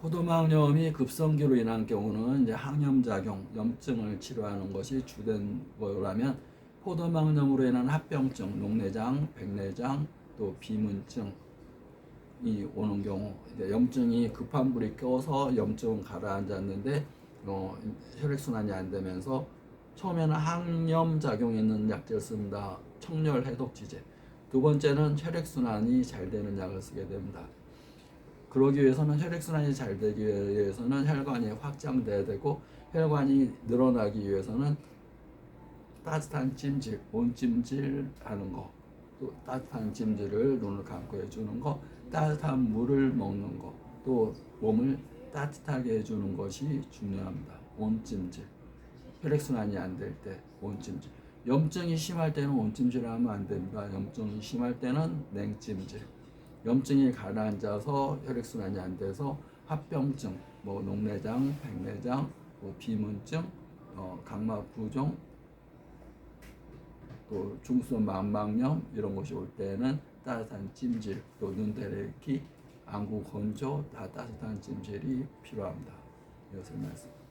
포도막염이 급성기로 인한 경우는 이제 항염작용, 염증을 치료하는 것이 주된 거라면 포도막염으로 인한 합병증, 녹내장, 백내장, 또 비문증이 오는 경우 이제 염증이 급한 불이 껴서 염증은 가라앉았는데 어, 혈액순환이 안 되면서 처음에는 항염 작용이 있는 약제를 씁니다. 청열 해독지제. 두 번째는 혈액순환이 잘 되는 약을 쓰게 됩니다. 그러기 위해서는 혈액순환이 잘 되기 위해서는 혈관이 확장돼야 되고 혈관이 늘어나기 위해서는 따뜻한 찜질, 온찜질 하는 거, 또 따뜻한 찜질을 눈을 감고 해주는 거, 따뜻한 물을 먹는 거, 또 몸을 따뜻하게 해주는 것이 중요합니다. 온찜질. 혈액순환이 안 될 때 온찜질. 염증이 심할 때는 온찜질을 하면 안 됩니다. 염증이 심할 때는 냉찜질. 염증이 가라앉아서 혈액순환이 안 돼서 합병증, 뭐 녹내장, 백내장, 뭐 비문증, 어, 각막 부종, 또 중수원 망막염 이런 것이 올 때는 따뜻한 찜질, 또 눈대래기, 안구 건조 다 따뜻한 찜질이 필요합니다. 이것을 말씀.